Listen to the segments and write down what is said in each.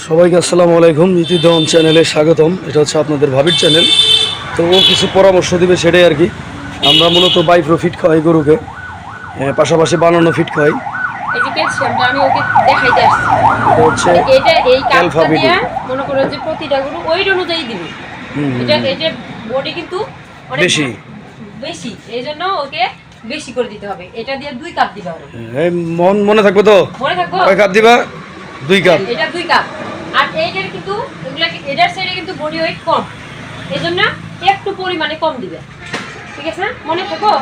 সবাইকে আসসালামু আলাইকুম নীতি দহন চ্যানেলে স্বাগতম। এটা হচ্ছে আপনাদের ভাবির চ্যানেল। তো ও কিছু পরামর্শ দিবে সেটাই আর কি। আমরা মূলত বাই প্রফিট খাওয়াই গরুকে। পাশাপাশি বানানো ফিট খাওয়াই। হচ্ছে মানে মনে করো যে প্রতিটা গরু ওইট অনুযায়ী দিবি। এটা এটা বডি কিন্তু বেশি। বেশি। এই জন্য ওকে বেশি করে দিতে হবে। এটা দিয়ে দুই কাপ দিতে মন মনে থাকবে তো? মনে থাকব? কয় কাপ দিবা? দুই কাপ। এটা দুই কাপ। আর এইটার কিন্তু এগুলা এটার সাইডে কিন্তু বডি ওয়েট কম। এই জন্য একটু পরিমাণে কম দিবে। ঠিক আছে? মনে থাকো?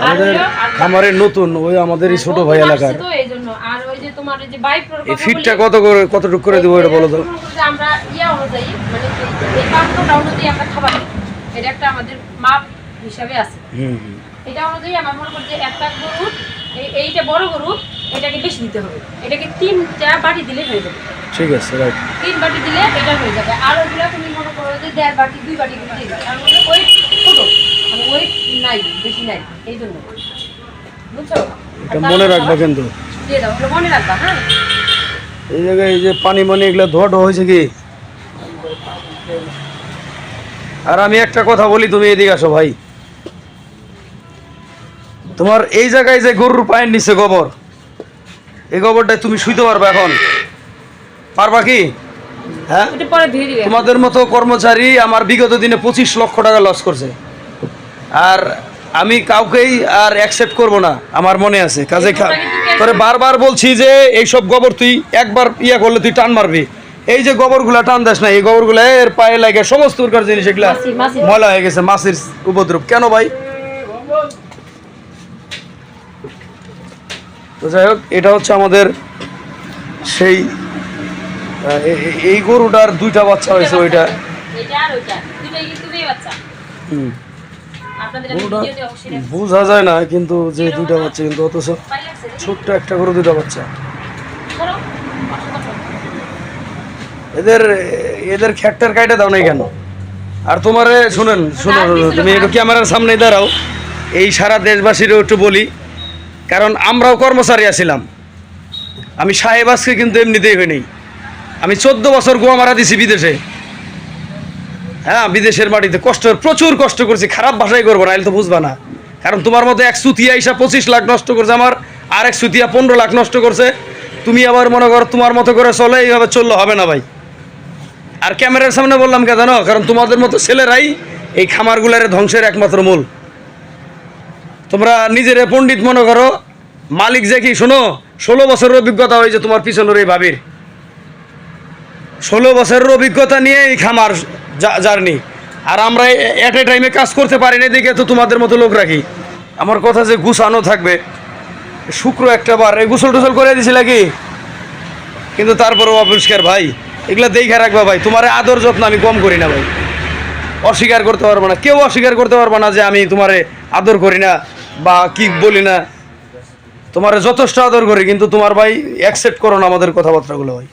আমাদের খামারের নতুন ওই আমাদের এই ছোট ভাই এলাকার। তো এই জন্য। আর ওই যে তোমার যে বাইপ্রোর এই ফিটটা কত করে কতটুকু করে দেবো এটা বলো তো। আমরা ইয়া অনুযায়ী মানে এই- এই পাত্রটা অনুযায়ী আমরা খাবার এটা একটা আমাদের মাপ হিসাবে আছে। হুম। এটা অনুযায়ী আমার মনে করি যে একটা গরু এইটা বড় গরু এটাকে বেশি দিতে হবে। এটাকে তিনটা বাটি দিলে হয়ে যাবে। ঠিক আছে রাইট তিন বাটি দিলে এটা হয়ে যাবে। আর ওগুলো তুমি মনে করো যে দেড় বাটি দুই বাটি করে আর ওগুলো ওয়েট ছোট মানে ওয়েট নাই বেশি নাই এই জন্য। বুঝছ? এটা মনে রাখবা কিন্তু। দিয়ে দাও মনে রাখবা হ্যাঁ? এই জায়গায় এই যে পানি মানি এগুলো ধোয়া ঢোয়া হয়েছে কি? আর আমি একটা কথা বলি তুমি এদিকে আসো ভাই। তোমার এই জায়গায় যে গরুর পায়ের নিচে গোবর এই গোবরটা তুমি শুইতে পারবে এখন। পারবা কি? হ্যাঁ? তোমাদের মতো কর্মচারী আমার বিগত দিনে পঁচিশ লক্ষ টাকা লস করছে। আর আমি কাউকেই আর অ্যাকসেপ্ট করব না আমার মনে আছে। কাজে খা তোরে বারবার বলছি যে এইসব গোবর তুই একবার ইয়া করলে তুই টান মারবি। এই যে গোবরগুলা টান দেস না এই গোবরগুলা এর পায়ে লাগে সমস্ত প্রকার জিনিস এগুলা। ময়লা হয়ে গেছে মাছির উপদ্রব। কেন ভাই? তো যাই হোক এটা হচ্ছে আমাদের সেই এই গরুটার দুইটা বাচ্চা হয়েছে ওইটা। বোঝা যায় না কিন্তু যে দুইটা বাচ্চা কিন্তু অথচ ছোট্ট একটা করে দুইটা বাচ্চা। এদের এদের খ্যাটটার কাইটা দাও নাই কেন? আর তোমারে শুনেন শুনো শুনো, তুমি একটু ক্যামেরার সামনে দাঁড়াও। এই সারা দেশবাসীরও একটু বলি কারণ আমরাও কর্মচারী আছিলাম। আমি সাহেব আজকে কিন্তু এমনিতেই হইনি আমি চোদ্দ বছর গোয়া মারা দিছি বিদেশে। হ্যাঁ বিদেশের মাটিতে কষ্ট, প্রচুর কষ্ট করছি, খারাপ ভাষাই করব না তো বুঝবা না। কারণ তোমার মতো এক সুতিয়া ইসা পঁচিশ লাখ নষ্ট করছে, আমার আর এক সুতিয়া পনেরো লাখ নষ্ট করছে। তুমি আবার মনে করো তোমার মতো করে চলে, এইভাবে চললে হবে না ভাই। আর ক্যামেরার সামনে বললাম কে জানো? কারণ তোমাদের মতো ছেলেরাই এই খামারগুলার ধ্বংসের একমাত্র মূল। তোমরা নিজের পণ্ডিত মনে করো, মালিক যে কি, শোনো, ষোলো বছরের অভিজ্ঞতা হয়েছে তোমার পিছনের এই ভাবির। ষোলো বছরের অভিজ্ঞতা নিয়ে এই খামার জার্নি। আর আমরা এট এ টাইমে কাজ করতে পারি না দেখে তো তোমাদের মতো লোক রাখি। আমার কথা যে গুছানো থাকবে, শুক্র একটা বার এই গোসল টোসল করে দিছিল কি? কিন্তু তারপরেও অপরিষ্কার ভাই, এগুলা দেখে রাখবা ভাই, তোমার আদর যত্ন আমি কম করি না ভাই। অস্বীকার করতে পারব না। কেউ অস্বীকার করতে পারব না যে আমি তোমারে আদর করি না বা কি বলি না। তোমারে যথেষ্ট আদর করি, কিন্তু তোমার ভাই অ্যাকসেপ্ট করো না আমাদের কথাবার্তাগুলো ভাই।